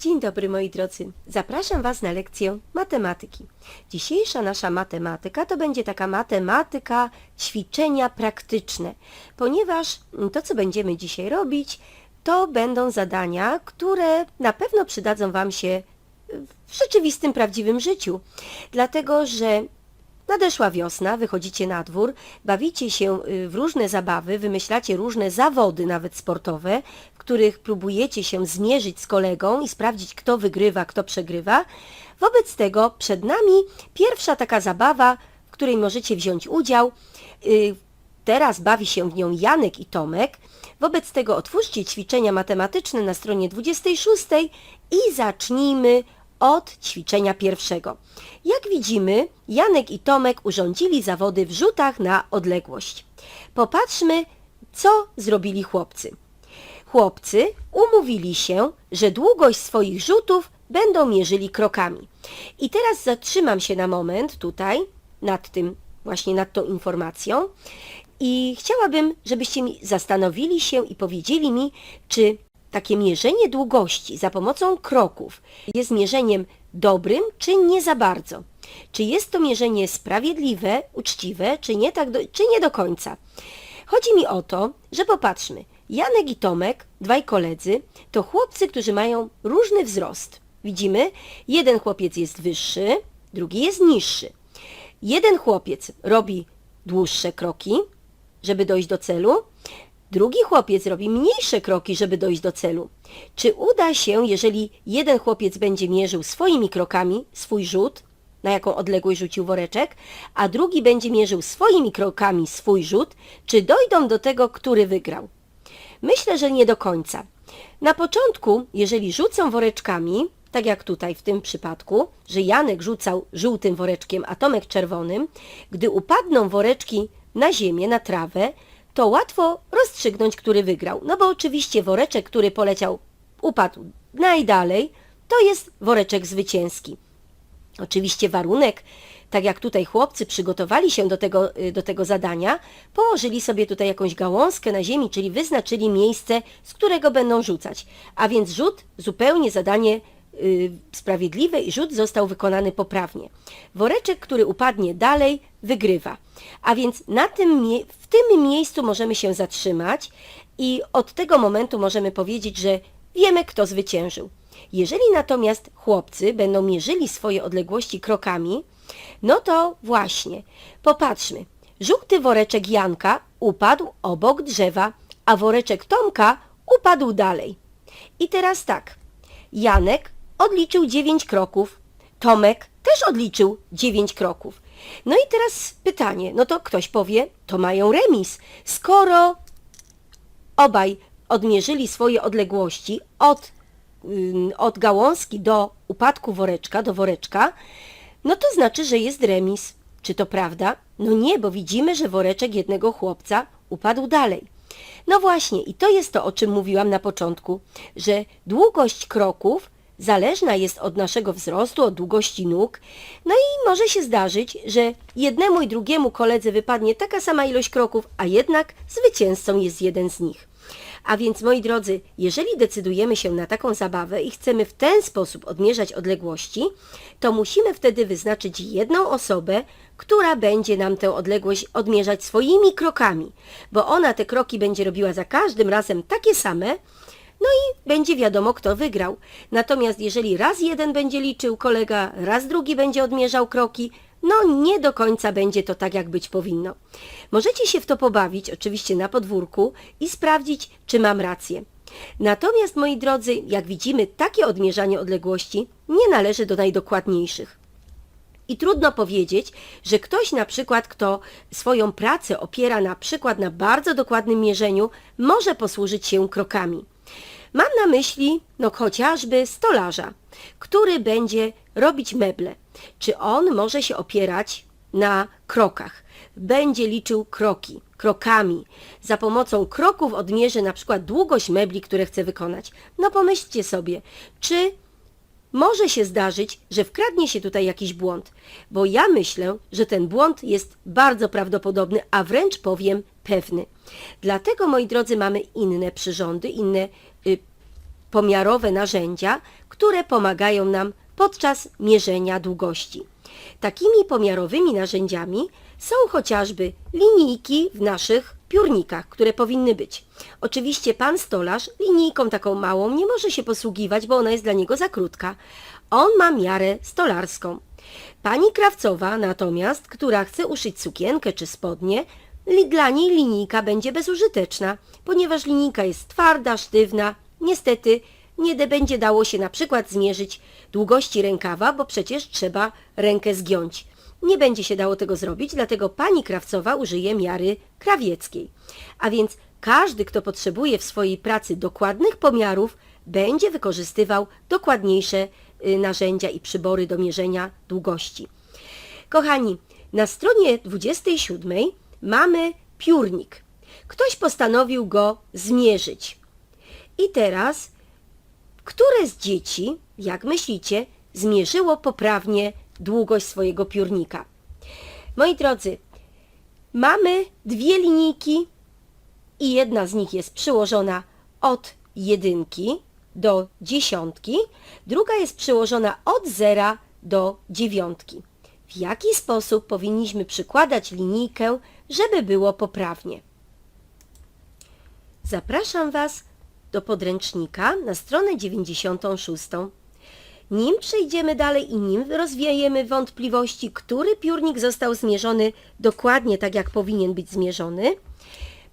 Dzień dobry moi drodzy. Zapraszam Was na lekcję matematyki. Dzisiejsza nasza matematyka to będzie taka matematyka ćwiczenia praktyczne, ponieważ to, co będziemy dzisiaj robić, to będą zadania, które na pewno przydadzą Wam się w rzeczywistym, prawdziwym życiu. Dlatego, że Nadeszła wiosna, wychodzicie na dwór, bawicie się y, w różne zabawy, wymyślacie różne zawody, nawet sportowe, w których próbujecie się zmierzyć z kolegą i sprawdzić, kto wygrywa, kto przegrywa. Wobec tego przed nami pierwsza taka zabawa, w której możecie wziąć udział. Y, Teraz bawi się w nią Janek i Tomek. Wobec tego otwórzcie ćwiczenia matematyczne na stronie 26 i zacznijmy od ćwiczenia pierwszego. Jak widzimy, Janek i Tomek urządzili zawody w rzutach na odległość. Popatrzmy, co zrobili chłopcy. Chłopcy umówili się, że długość swoich rzutów będą mierzyli krokami. I teraz zatrzymam się na moment tutaj, nad tym, właśnie nad tą informacją i chciałabym, żebyście mi zastanowili się i powiedzieli mi, czy takie mierzenie długości za pomocą kroków jest mierzeniem dobrym, czy nie za bardzo. Czy jest to mierzenie sprawiedliwe, uczciwe, czy nie, tak do, czy nie do końca. Chodzi mi o to, że popatrzmy, Janek i Tomek, dwaj koledzy, to chłopcy, którzy mają różny wzrost. Widzimy, jeden chłopiec jest wyższy, drugi jest niższy. Jeden chłopiec robi dłuższe kroki, żeby dojść do celu, drugi chłopiec robi mniejsze kroki, żeby dojść do celu. Czy uda się, jeżeli jeden chłopiec będzie mierzył swoimi krokami swój rzut, na jaką odległość rzucił woreczek, a drugi będzie mierzył swoimi krokami swój rzut, czy dojdą do tego, który wygrał? Myślę, że nie do końca. Na początku, jeżeli rzucą woreczkami, tak jak tutaj w tym przypadku, że Janek rzucał żółtym woreczkiem, a Tomek czerwonym, gdy upadną woreczki na ziemię, na trawę, to łatwo rozstrzygnąć, który wygrał. No bo oczywiście woreczek, który poleciał, upadł najdalej, to jest woreczek zwycięski. Oczywiście warunek, tak jak tutaj chłopcy przygotowali się do tego, y, do tego zadania, położyli sobie tutaj jakąś gałązkę na ziemi, czyli wyznaczyli miejsce, z którego będą rzucać. A więc rzut zupełnie zadanie sprawiedliwe i rzut został wykonany poprawnie. Woreczek, który upadnie dalej, wygrywa. A więc na tym, w tym miejscu możemy się zatrzymać i od tego momentu możemy powiedzieć, że wiemy, kto zwyciężył. Jeżeli natomiast chłopcy będą mierzyli swoje odległości krokami, no to właśnie, popatrzmy. Żółty woreczek Janka upadł obok drzewa, a woreczek Tomka upadł dalej. I teraz tak. Janek odliczył 9 kroków, Tomek też odliczył 9 kroków. No i teraz pytanie, no to ktoś powie, to mają remis. Skoro obaj odmierzyli swoje odległości od, od gałązki do upadku woreczka, do woreczka, no to znaczy, że jest remis. Czy to prawda? No nie, bo widzimy, że woreczek jednego chłopca upadł dalej. No właśnie, i to jest to, o czym mówiłam na początku, że długość kroków zależna jest od naszego wzrostu, od długości nóg. No i może się zdarzyć, że jednemu i drugiemu koledze wypadnie taka sama ilość kroków, a jednak zwycięzcą jest jeden z nich. A więc, moi drodzy, jeżeli decydujemy się na taką zabawę i chcemy w ten sposób odmierzać odległości, to musimy wtedy wyznaczyć jedną osobę, która będzie nam tę odległość odmierzać swoimi krokami, bo ona te kroki będzie robiła za każdym razem takie same, no i będzie wiadomo, kto wygrał. Natomiast jeżeli raz jeden będzie liczył kolega, raz drugi będzie odmierzał kroki, no nie do końca będzie to tak, jak być powinno. Możecie się w to pobawić, oczywiście na podwórku, i sprawdzić, czy mam rację. Natomiast, moi drodzy, jak widzimy, takie odmierzanie odległości nie należy do najdokładniejszych. I trudno powiedzieć, że ktoś na przykład, kto swoją pracę opiera na przykład na bardzo dokładnym mierzeniu, może posłużyć się krokami. Mam na myśli no chociażby stolarza, który będzie robić meble. Czy on może się opierać na krokach? Będzie liczył kroki, krokami. Za pomocą kroków odmierzy na przykład długość mebli, które chce wykonać. No pomyślcie sobie, czy może się zdarzyć, że wkradnie się tutaj jakiś błąd, bo ja myślę, że ten błąd jest bardzo prawdopodobny, a wręcz powiem pewny. Dlatego, moi drodzy, mamy inne przyrządy, inne pomiarowe narzędzia, które pomagają nam podczas mierzenia długości. Takimi pomiarowymi narzędziami są chociażby linijki w naszych piórnikach, które powinny być. Oczywiście pan stolarz linijką taką małą nie może się posługiwać, bo ona jest dla niego za krótka. On ma miarę stolarską. Pani krawcowa natomiast, która chce uszyć sukienkę czy spodnie, dla niej linijka będzie bezużyteczna, ponieważ linijka jest twarda, sztywna. Niestety nie będzie dało się na przykład zmierzyć długości rękawa, bo przecież trzeba rękę zgiąć. Nie będzie się dało tego zrobić, dlatego pani krawcowa użyje miary krawieckiej. A więc każdy, kto potrzebuje w swojej pracy dokładnych pomiarów, będzie wykorzystywał dokładniejsze y, narzędzia i przybory do mierzenia długości. Kochani, na stronie 27 mamy piórnik. Ktoś postanowił go zmierzyć. I teraz, które z dzieci, jak myślicie, zmierzyło poprawnie długość swojego piórnika? Moi drodzy, mamy dwie linijki i jedna z nich jest przyłożona od jedynki do dziesiątki, druga jest przyłożona od zera do dziewiątki. W jaki sposób powinniśmy przykładać linijkę, żeby było poprawnie? Zapraszam Was do podręcznika na stronę 96. Nim przejdziemy dalej i nim rozwiejemy wątpliwości, który piórnik został zmierzony dokładnie tak, jak powinien być zmierzony,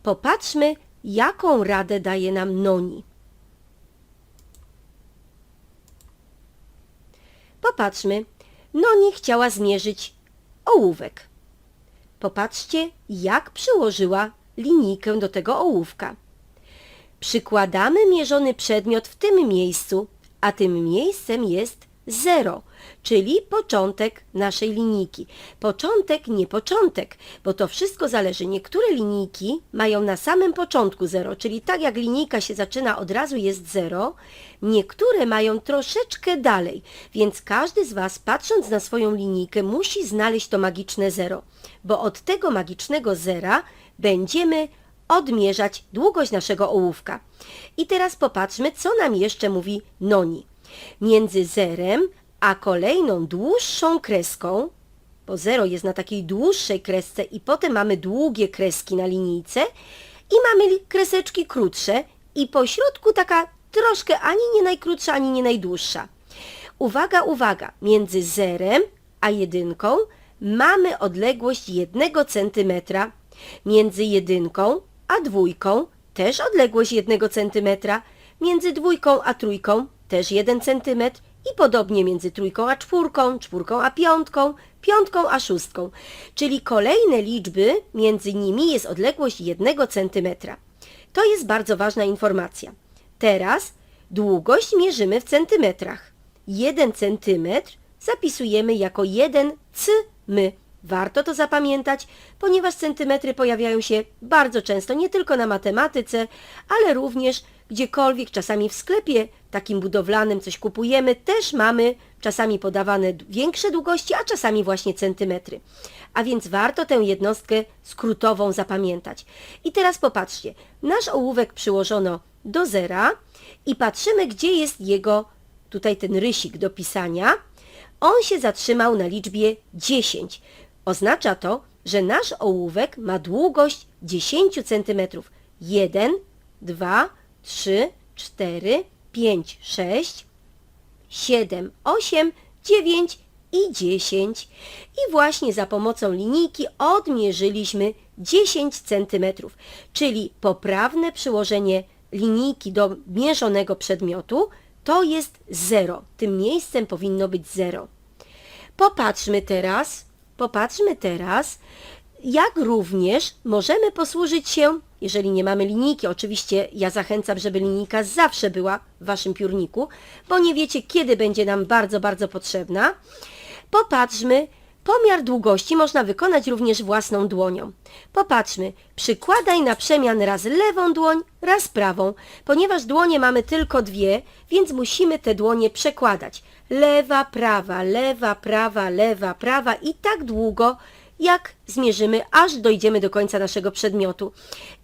popatrzmy, jaką radę daje nam Noni. Popatrzmy, Noni chciała zmierzyć ołówek. Popatrzcie, jak przyłożyła linijkę do tego ołówka. Przykładamy mierzony przedmiot w tym miejscu, a tym miejscem jest zero, czyli początek naszej linijki. Początek, nie początek, bo to wszystko zależy. Niektóre linijki mają na samym początku zero, czyli tak jak linijka się zaczyna, od razu jest zero. Niektóre mają troszeczkę dalej, więc każdy z Was, patrząc na swoją linijkę, musi znaleźć to magiczne zero, bo od tego magicznego zera będziemy odmierzać długość naszego ołówka. I teraz popatrzmy, co nam jeszcze mówi Noni. Między zerem a kolejną dłuższą kreską, bo zero jest na takiej dłuższej kresce i potem mamy długie kreski na linijce i mamy kreseczki krótsze i po środku taka troszkę ani nie najkrótsza, ani nie najdłuższa. Uwaga, uwaga, między zerem a jedynką mamy odległość jednego centymetra, między jedynką a dwójką też odległość jednego centymetra, między dwójką a trójką też jeden centymetr i podobnie między trójką a czwórką, czwórką a piątką, piątką a szóstką. Czyli kolejne liczby, między nimi jest odległość jednego centymetra. To jest bardzo ważna informacja. Teraz długość mierzymy w centymetrach. 1 centymetr zapisujemy jako 1 cm. Warto to zapamiętać, ponieważ centymetry pojawiają się bardzo często, nie tylko na matematyce, ale również gdziekolwiek, czasami w sklepie takim budowlanym coś kupujemy, też mamy czasami podawane większe długości, a czasami właśnie centymetry. A więc warto tę jednostkę skrótową zapamiętać. I teraz popatrzcie, nasz ołówek przyłożono do zera i patrzymy, gdzie jest jego, tutaj ten rysik do pisania. On się zatrzymał na liczbie 10. Oznacza to, że nasz ołówek ma długość 10 cm. 1, 2, 3, 4, 5, 6, 7, 8, 9 i 10. I właśnie za pomocą linijki odmierzyliśmy 10 cm, czyli poprawne przyłożenie linijki do mierzonego przedmiotu to jest 0. Tym miejscem powinno być 0. Popatrzmy teraz, popatrzmy teraz, jak również możemy posłużyć się, jeżeli nie mamy linijki, oczywiście ja zachęcam, żeby linijka zawsze była w Waszym piórniku, bo nie wiecie, kiedy będzie nam bardzo, bardzo potrzebna. Popatrzmy, pomiar długości można wykonać również własną dłonią. Popatrzmy, przykładaj na przemian raz lewą dłoń, raz prawą. Ponieważ dłonie mamy tylko dwie, więc musimy te dłonie przekładać. Lewa, prawa, lewa, prawa, lewa, prawa i tak długo, jak zmierzymy, aż dojdziemy do końca naszego przedmiotu.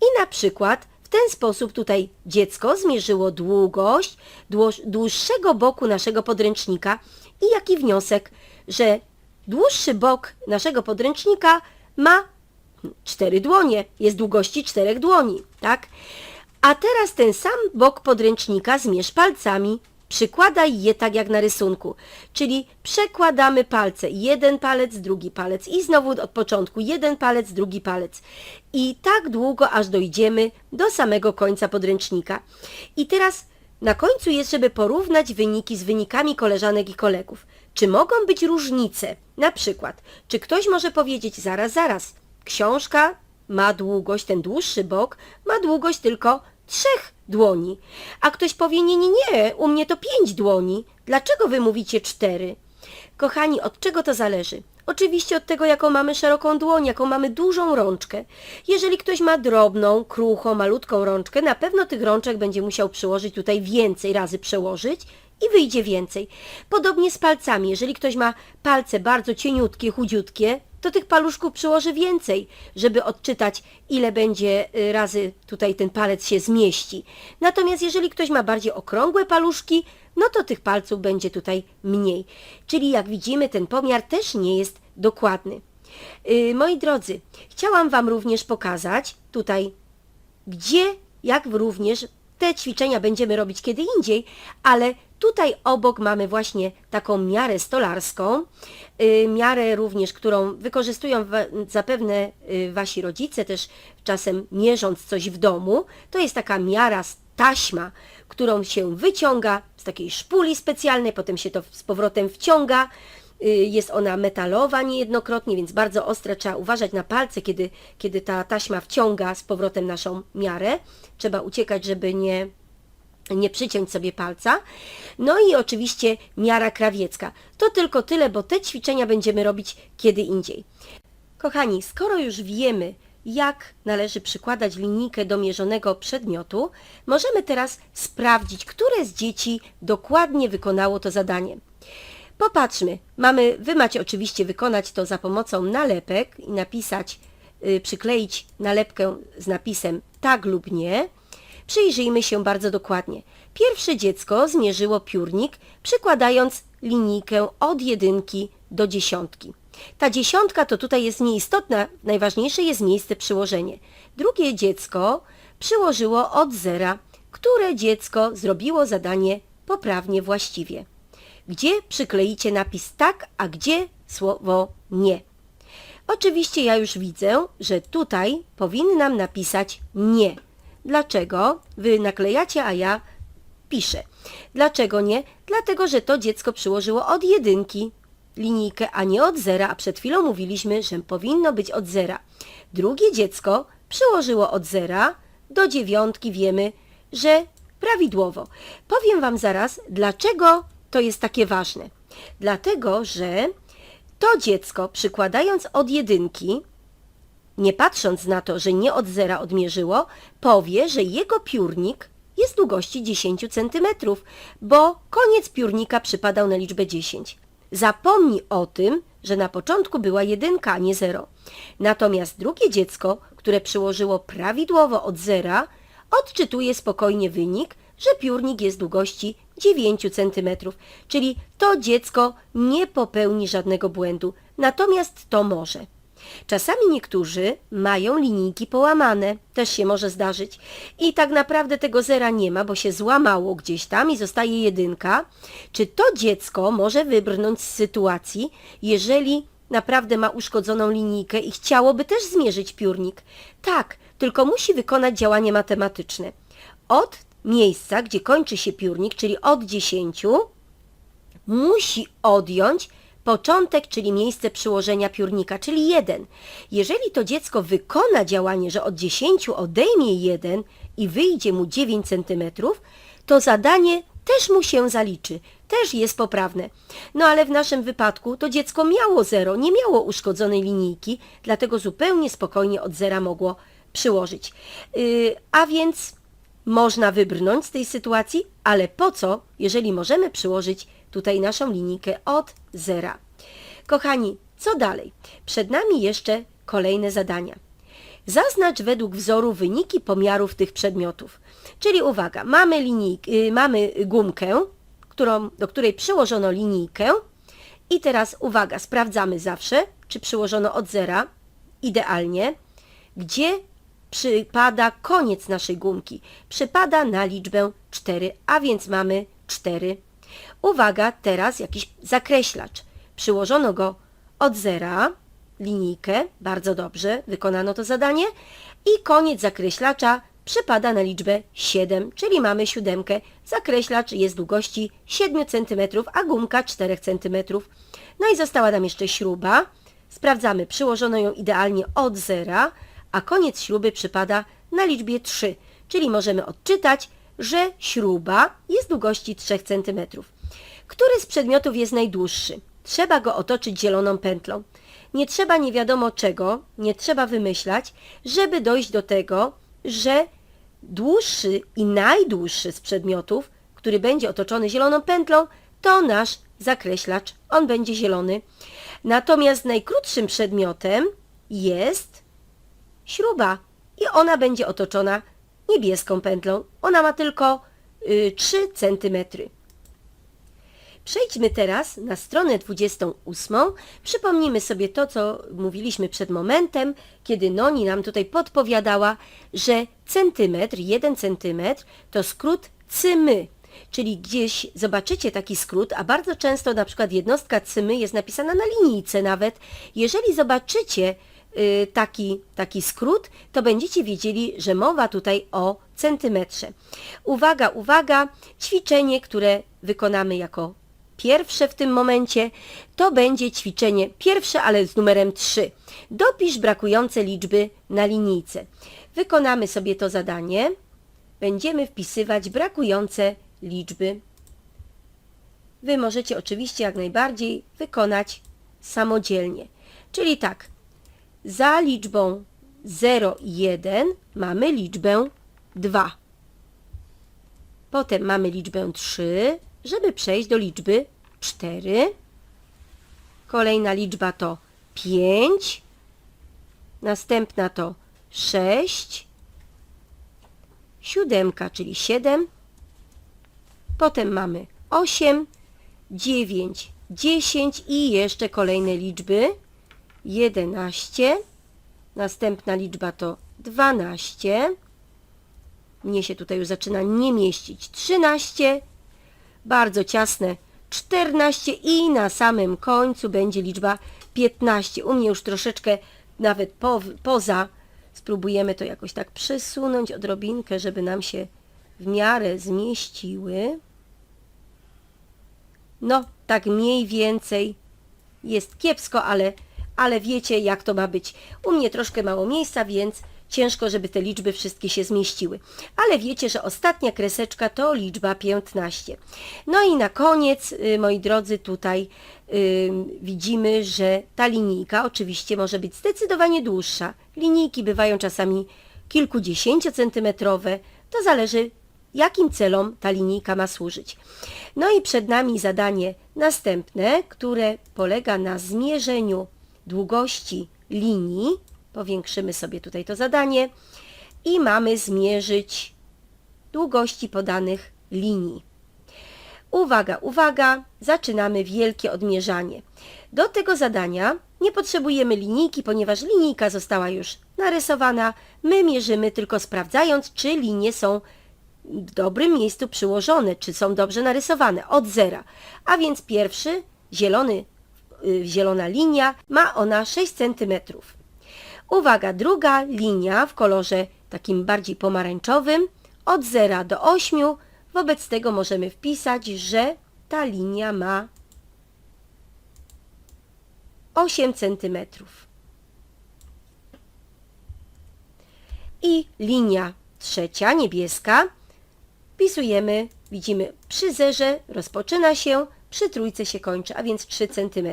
I na przykład w ten sposób tutaj dziecko zmierzyło długość dłuż, dłuższego boku naszego podręcznika i jaki wniosek, że dłuższy bok naszego podręcznika ma cztery dłonie, jest długości czterech dłoni, tak? A teraz ten sam bok podręcznika zmierz palcami, przykładaj je tak jak na rysunku, czyli przekładamy palce, jeden palec, drugi palec i znowu od początku jeden palec, drugi palec. I tak długo, aż dojdziemy do samego końca podręcznika. I teraz na końcu jest, żeby porównać wyniki z wynikami koleżanek i kolegów. Czy mogą być różnice? Na przykład, czy ktoś może powiedzieć, zaraz, zaraz, książka ma długość, ten dłuższy bok ma długość tylko trzech dłoni. A ktoś powie, nie, nie, nie, u mnie to pięć dłoni. Dlaczego wy mówicie cztery? Kochani, od czego to zależy? Oczywiście od tego, jaką mamy szeroką dłoń, jaką mamy dużą rączkę. Jeżeli ktoś ma drobną, kruchą, malutką rączkę, na pewno tych rączek będzie musiał przyłożyć tutaj więcej razy przełożyć i wyjdzie więcej. Podobnie z palcami. Jeżeli ktoś ma palce bardzo cieniutkie, chudziutkie, to tych paluszków przyłoży więcej, żeby odczytać, ile będzie y, razy tutaj ten palec się zmieści. Natomiast jeżeli ktoś ma bardziej okrągłe paluszki, no to tych palców będzie tutaj mniej. Czyli jak widzimy, ten pomiar też nie jest dokładny. Yy, moi drodzy, chciałam Wam również pokazać tutaj, gdzie, jak również te ćwiczenia będziemy robić kiedy indziej, ale tutaj obok mamy właśnie taką miarę stolarską, yy, miarę również, którą wykorzystują zapewne yy, Wasi rodzice też czasem mierząc coś w domu. To jest taka miara taśma, którą się wyciąga z takiej szpuli specjalnej, potem się to z powrotem wciąga. Y, Jest ona metalowa niejednokrotnie, więc bardzo ostre. Trzeba uważać na palce, kiedy, kiedy ta taśma wciąga z powrotem naszą miarę. Trzeba uciekać, żeby nie, nie przyciąć sobie palca. No i oczywiście miara krawiecka. To tylko tyle, bo te ćwiczenia będziemy robić kiedy indziej. Kochani, skoro już wiemy, jak należy przykładać linijkę do mierzonego przedmiotu, możemy teraz sprawdzić, które z dzieci dokładnie wykonało to zadanie. Popatrzmy, mamy, wy macie oczywiście wykonać to za pomocą nalepek i napisać, y, przykleić nalepkę z napisem tak lub nie. Przyjrzyjmy się bardzo dokładnie. Pierwsze dziecko zmierzyło piórnik, przykładając linijkę od jedynki do dziesiątki. Ta dziesiątka to tutaj jest nieistotna, najważniejsze jest miejsce przyłożenie. Drugie dziecko przyłożyło od zera, które dziecko zrobiło zadanie poprawnie właściwie. Gdzie przykleicie napis tak, a gdzie słowo nie? Oczywiście ja już widzę, że tutaj powinnam napisać nie. Dlaczego? Wy naklejacie, a ja piszę. Dlaczego nie? Dlatego, że to dziecko przyłożyło od jedynki linijkę, a nie od zera, a przed chwilą mówiliśmy, że powinno być od zera. Drugie dziecko przyłożyło od zera do dziewiątki, wiemy, że prawidłowo. Powiem Wam zaraz, dlaczego to jest takie ważne. Dlatego, że to dziecko przykładając od jedynki, nie patrząc na to, że nie od zera odmierzyło, powie, że jego piórnik jest długości 10 cm, bo koniec piórnika przypadał na liczbę 10. Zapomni o tym, że na początku była jedynka, a nie zero. Natomiast drugie dziecko, które przyłożyło prawidłowo od zera, odczytuje spokojnie wynik, że piórnik jest długości 9 cm, czyli to dziecko nie popełni żadnego błędu, natomiast to może. Czasami niektórzy mają linijki połamane, też się może zdarzyć. I tak naprawdę tego zera nie ma, bo się złamało gdzieś tam i zostaje jedynka. Czy to dziecko może wybrnąć z sytuacji, jeżeli naprawdę ma uszkodzoną linijkę i chciałoby też zmierzyć piórnik? Tak, tylko musi wykonać działanie matematyczne. Od miejsca, gdzie kończy się piórnik, czyli od 10, musi odjąć początek, czyli miejsce przyłożenia piórnika, czyli 1. Jeżeli to dziecko wykona działanie, że od 10 odejmie 1 i wyjdzie mu 9 cm, to zadanie też mu się zaliczy, też jest poprawne. No ale w naszym wypadku to dziecko miało 0, nie miało uszkodzonej linijki, dlatego zupełnie spokojnie od zera mogło przyłożyć. Yy, a więc można wybrnąć z tej sytuacji, ale po co, jeżeli możemy przyłożyć tutaj naszą linijkę od zera. Kochani, co dalej? Przed nami jeszcze kolejne zadania. Zaznacz według wzoru wyniki pomiarów tych przedmiotów. Czyli uwaga, mamy, linijk, y, mamy gumkę, którą, do której przyłożono linijkę i teraz uwaga, sprawdzamy zawsze, czy przyłożono od zera, idealnie, gdzie przypada koniec naszej gumki. Przypada na liczbę 4, a więc mamy 4. Uwaga, teraz jakiś zakreślacz. Przyłożono go od zera, linijkę, bardzo dobrze, wykonano to zadanie i koniec zakreślacza przypada na liczbę 7, czyli mamy siódemkę. Zakreślacz jest długości 7 cm, a gumka 4 cm. No i została nam jeszcze śruba. Sprawdzamy, przyłożono ją idealnie od zera, a koniec śruby przypada na liczbie 3, czyli możemy odczytać, że śruba jest długości 3 cm. Który z przedmiotów jest najdłuższy? Trzeba go otoczyć zieloną pętlą. Nie trzeba nie wiadomo czego, nie trzeba wymyślać, żeby dojść do tego, że dłuższy i najdłuższy z przedmiotów, który będzie otoczony zieloną pętlą, to nasz zakreślacz. On będzie zielony. Natomiast najkrótszym przedmiotem jest śruba i ona będzie otoczona niebieską pętlą. Ona ma tylko y, 3 cm. Przejdźmy teraz na stronę 28. Przypomnijmy sobie to, co mówiliśmy przed momentem, kiedy Noni nam tutaj podpowiadała, że centymetr, jeden centymetr to skrót cymy. Czyli gdzieś zobaczycie taki skrót, a bardzo często na przykład jednostka cymy jest napisana na linijce nawet. Jeżeli zobaczycie y, taki, taki skrót, to będziecie wiedzieli, że mowa tutaj o centymetrze. Uwaga, uwaga, ćwiczenie, które wykonamy jako pierwsze w tym momencie, to będzie ćwiczenie pierwsze, ale z numerem 3. Dopisz brakujące liczby na linijce. Wykonamy sobie to zadanie. Będziemy wpisywać brakujące liczby. Wy możecie oczywiście jak najbardziej wykonać samodzielnie. Czyli tak, za liczbą 0 i 1 mamy liczbę 2. Potem mamy liczbę 3, żeby przejść do liczby 4. Kolejna liczba to 5. Następna to 6. Siódemka, czyli 7. Potem mamy 8, 9, 10 i jeszcze kolejne liczby. 11. Następna liczba to 12. Mnie się tutaj już zaczyna nie mieścić. 13 bardzo ciasne 14 i na samym końcu będzie liczba 15. U mnie już troszeczkę nawet po, poza. Spróbujemy to jakoś tak przesunąć odrobinkę, żeby nam się w miarę zmieściły. No, tak mniej więcej jest kiepsko, ale, ale wiecie jak to ma być. U mnie troszkę mało miejsca, więc ciężko, żeby te liczby wszystkie się zmieściły. Ale wiecie, że ostatnia kreseczka to liczba 15. No i na koniec, y, moi drodzy, tutaj y, widzimy, że ta linijka oczywiście może być zdecydowanie dłuższa. Linijki bywają czasami kilkudziesięciocentymetrowe. To zależy, jakim celom ta linijka ma służyć. No i przed nami zadanie następne, które polega na zmierzeniu długości linii Powiększymy sobie tutaj to zadanie i mamy zmierzyć długości podanych linii. Uwaga, uwaga, zaczynamy wielkie odmierzanie. Do tego zadania nie potrzebujemy linijki, ponieważ linijka została już narysowana. My mierzymy tylko sprawdzając, czy linie są w dobrym miejscu przyłożone, czy są dobrze narysowane, od zera. A więc pierwszy, zielony, y, zielona linia, ma ona 6 cm. Uwaga, druga linia w kolorze takim bardziej pomarańczowym od 0 do 8. Wobec tego możemy wpisać, że ta linia ma 8 cm. I linia trzecia, niebieska, wpisujemy, widzimy przy zerze rozpoczyna się, przy trójce się kończy, a więc 3 cm.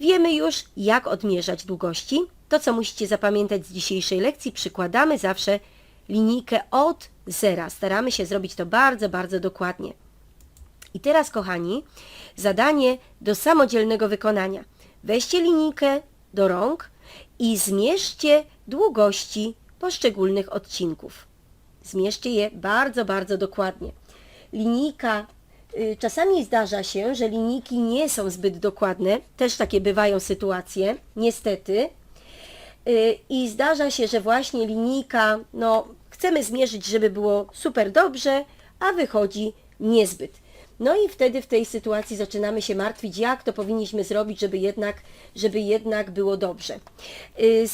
Wiemy już, jak odmierzać długości. To, co musicie zapamiętać z dzisiejszej lekcji, przykładamy zawsze linijkę od zera. Staramy się zrobić to bardzo, bardzo dokładnie. I teraz, kochani, zadanie do samodzielnego wykonania. Weźcie linijkę do rąk i zmierzcie długości poszczególnych odcinków. Zmierzcie je bardzo, bardzo dokładnie. Linijka, y, czasami zdarza się, że linijki nie są zbyt dokładne, też takie bywają sytuacje, niestety. Y, I zdarza się, że właśnie linijka, no chcemy zmierzyć, żeby było super dobrze, a wychodzi niezbyt. No i wtedy w tej sytuacji zaczynamy się martwić, jak to powinniśmy zrobić, żeby jednak, żeby jednak było dobrze. Y,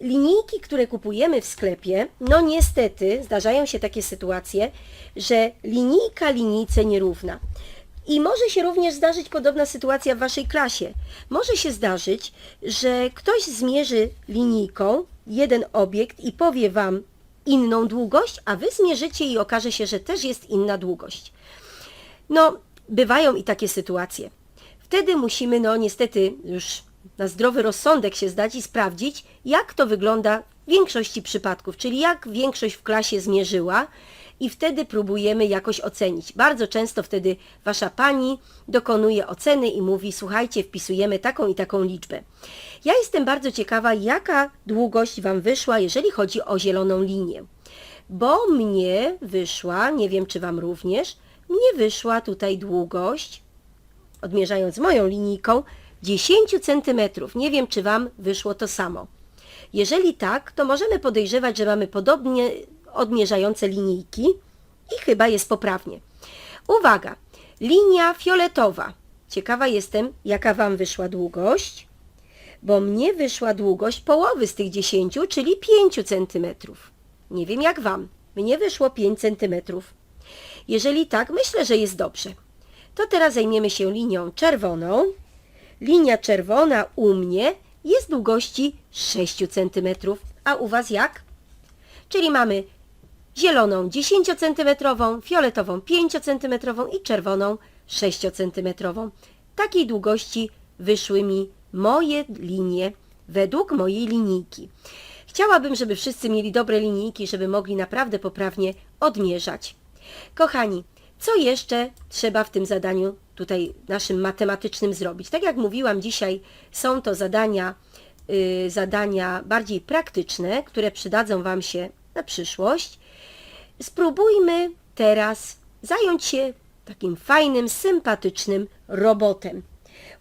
linijki, które kupujemy w sklepie, no niestety zdarzają się takie sytuacje, że linijka linijce nierówna. I może się również zdarzyć podobna sytuacja w Waszej klasie. Może się zdarzyć, że ktoś zmierzy linijką jeden obiekt i powie Wam inną długość, a Wy zmierzycie i okaże się, że też jest inna długość. No, bywają i takie sytuacje. Wtedy musimy, no niestety, już na zdrowy rozsądek się zdać i sprawdzić, jak to wygląda w większości przypadków, czyli jak większość w klasie zmierzyła i wtedy próbujemy jakoś ocenić. Bardzo często wtedy wasza pani dokonuje oceny i mówi, słuchajcie, wpisujemy taką i taką liczbę. Ja jestem bardzo ciekawa, jaka długość wam wyszła, jeżeli chodzi o zieloną linię bo mnie wyszła, nie wiem czy Wam również, mnie wyszła tutaj długość, odmierzając moją linijką, 10 cm. Nie wiem czy Wam wyszło to samo. Jeżeli tak, to możemy podejrzewać, że mamy podobnie odmierzające linijki i chyba jest poprawnie. Uwaga, linia fioletowa. Ciekawa jestem, jaka Wam wyszła długość, bo mnie wyszła długość połowy z tych 10, czyli 5 centymetrów. Nie wiem jak Wam. Mnie wyszło 5 centymetrów. Jeżeli tak, myślę, że jest dobrze. To teraz zajmiemy się linią czerwoną. Linia czerwona u mnie jest długości 6 centymetrów, a u Was jak? Czyli mamy zieloną 10 centymetrową, fioletową 5 centymetrową i czerwoną 6 centymetrową. Takiej długości wyszły mi moje linie według mojej linijki. Chciałabym, żeby wszyscy mieli dobre linijki, żeby mogli naprawdę poprawnie odmierzać. Kochani, co jeszcze trzeba w tym zadaniu tutaj naszym matematycznym zrobić? Tak jak mówiłam dzisiaj, są to zadania, y, zadania bardziej praktyczne, które przydadzą Wam się na przyszłość. Spróbujmy teraz zająć się takim fajnym, sympatycznym robotem.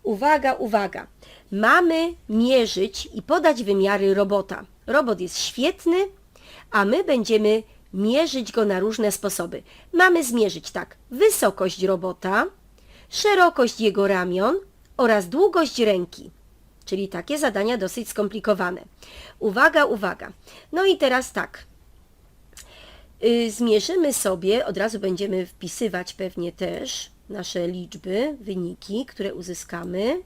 Uwaga, uwaga. Mamy mierzyć i podać wymiary robota. Robot jest świetny, a my będziemy mierzyć go na różne sposoby. Mamy zmierzyć tak wysokość robota, szerokość jego ramion oraz długość ręki. Czyli takie zadania dosyć skomplikowane. Uwaga, uwaga. No i teraz tak. Y, Zmierzymy sobie, od razu będziemy wpisywać pewnie też nasze liczby, wyniki, które uzyskamy.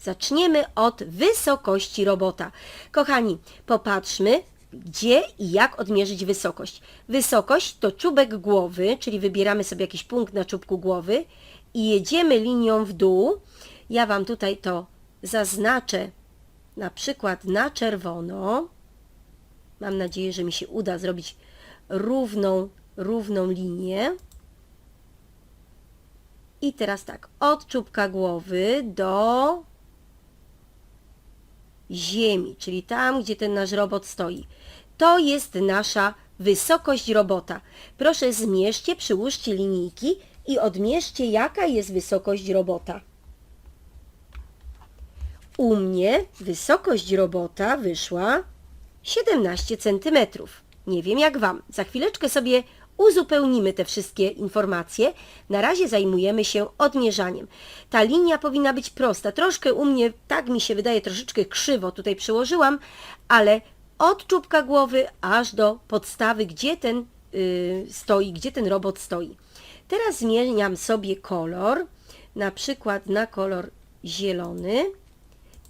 Zaczniemy od wysokości robota. Kochani, popatrzmy, gdzie i jak odmierzyć wysokość. Wysokość to czubek głowy, czyli wybieramy sobie jakiś punkt na czubku głowy i jedziemy linią w dół. Ja Wam tutaj to zaznaczę na przykład na czerwono. Mam nadzieję, że mi się uda zrobić równą, równą linię. I teraz tak, od czubka głowy do ziemi, czyli tam, gdzie ten nasz robot stoi. To jest nasza wysokość robota. Proszę zmierzcie, przyłóżcie linijki i odmierzcie, jaka jest wysokość robota. U mnie wysokość robota wyszła 17 cm. Nie wiem jak Wam. Za chwileczkę sobie uzupełnimy te wszystkie informacje. Na razie zajmujemy się odmierzaniem. Ta linia powinna być prosta. Troszkę u mnie, tak mi się wydaje, troszeczkę krzywo tutaj przyłożyłam, ale od czubka głowy aż do podstawy, gdzie ten yy, stoi, gdzie ten robot stoi. Teraz zmieniam sobie kolor, na przykład na kolor zielony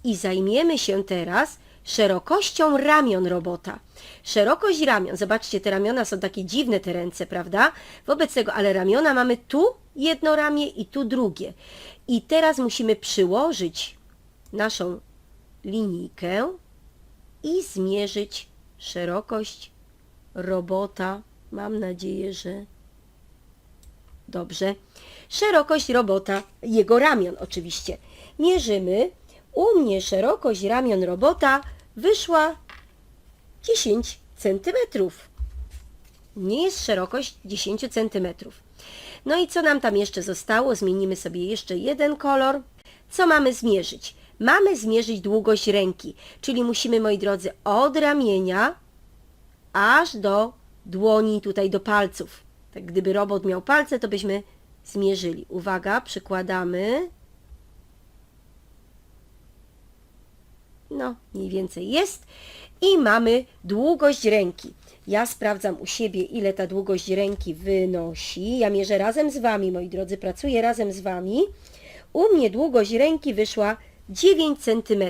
i zajmiemy się teraz szerokością ramion robota. Szerokość ramion, zobaczcie, te ramiona są takie dziwne, te ręce, prawda? Wobec tego, ale ramiona mamy tu jedno ramię i tu drugie. I teraz musimy przyłożyć naszą linijkę i zmierzyć szerokość robota. Mam nadzieję, że Dobrze. Szerokość robota, jego ramion oczywiście. Mierzymy. u mnie szerokość ramion robota wyszła 10 centymetrów. Nie jest szerokość 10 centymetrów. No i co nam tam jeszcze zostało? Zmienimy sobie jeszcze jeden kolor. Co mamy zmierzyć? Mamy zmierzyć długość ręki, czyli musimy, moi drodzy, od ramienia aż do dłoni, tutaj do palców. Tak gdyby robot miał palce, to byśmy zmierzyli. Uwaga, przykładamy. No, mniej więcej jest. I mamy długość ręki. Ja sprawdzam u siebie, ile ta długość ręki wynosi. Ja mierzę razem z Wami, moi drodzy, pracuję razem z Wami. U mnie długość ręki wyszła 9 cm.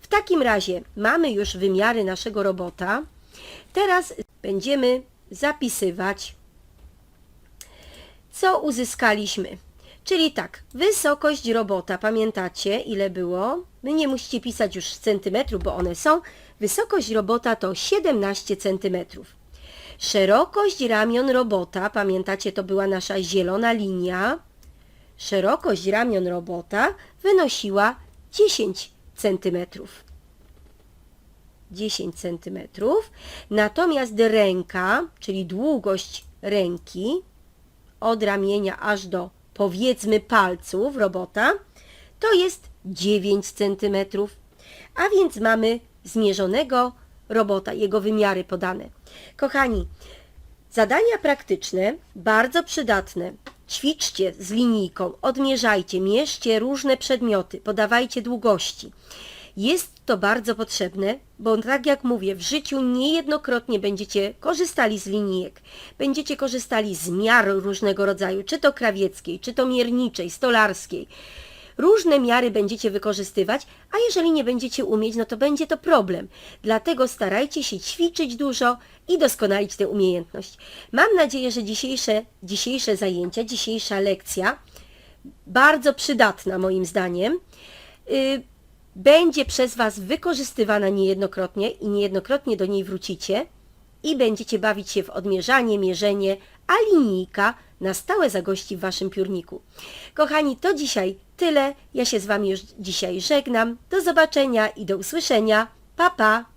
W takim razie mamy już wymiary naszego robota. Teraz będziemy zapisywać, co uzyskaliśmy. Czyli tak, wysokość robota, pamiętacie ile było? Wy nie musicie pisać już centymetrów, bo one są. Wysokość robota to 17 centymetrów. Szerokość ramion robota, pamiętacie, to była nasza zielona linia. Szerokość ramion robota wynosiła 10 centymetrów. 10 centymetrów. Natomiast ręka, czyli długość ręki od ramienia aż do powiedzmy palców robota, to jest 9 cm. A więc mamy zmierzonego robota, jego wymiary podane. Kochani, zadania praktyczne, bardzo przydatne. Ćwiczcie z linijką, odmierzajcie, mierzcie różne przedmioty, podawajcie długości. Jest to bardzo potrzebne, bo tak jak mówię, w życiu niejednokrotnie będziecie korzystali z linijek, będziecie korzystali z miar różnego rodzaju, czy to krawieckiej, czy to mierniczej, stolarskiej. Różne miary będziecie wykorzystywać, a jeżeli nie będziecie umieć, no to będzie to problem. Dlatego starajcie się ćwiczyć dużo i doskonalić tę umiejętność. Mam nadzieję, że dzisiejsze, dzisiejsze zajęcia, dzisiejsza lekcja, bardzo przydatna moim zdaniem, yy, będzie przez Was wykorzystywana niejednokrotnie i niejednokrotnie do niej wrócicie i będziecie bawić się w odmierzanie, mierzenie, a linijka na stałe zagości w Waszym piórniku. Kochani, to dzisiaj tyle. Ja się z Wami już dzisiaj żegnam. Do zobaczenia i do usłyszenia. Pa, pa!